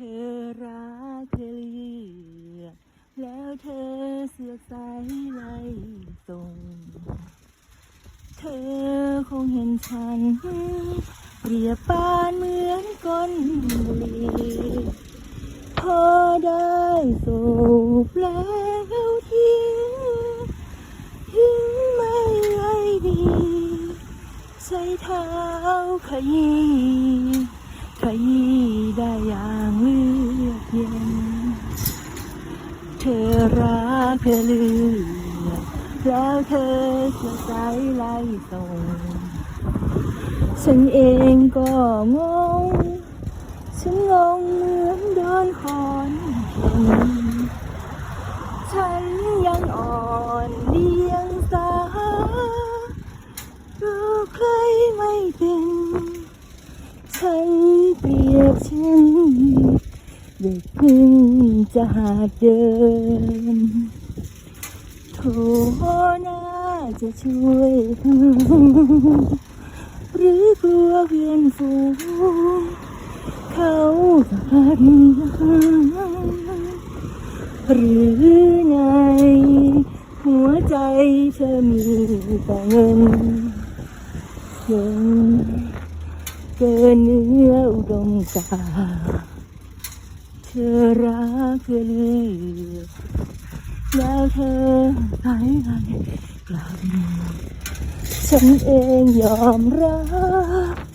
อรักเธอเลือกแล้วเธอเสือกใสไล่ส่ง เธอคงเห็นฉัน เปรียบปานเหมือนก้นบุหรี่พอได้สูบแล้วทิ้งทิ้งไม่ไว้ดี ใช้เท้าขยี้ ได้อย่างเลือกเย็น เธอรักเธอเลือกแล้วเธอจะใจไล่ส่ง ฉันเองก็งง ฉันงงเหมือนโดนคอนเข็นฉันยังอ่อนเดียง เปรียบฉันเด็กเพิ่งจะหาเดินโถน่าจะช่วยหรือกลัวเพื่อนฝูงเขาจะพันหรือไง หัวใจเธอมีแต่เงินเกิน เกินเนื้ออุดมกาเธอรักเธอลือแล้วเธอหายไปกลับฉันเองยอมรับ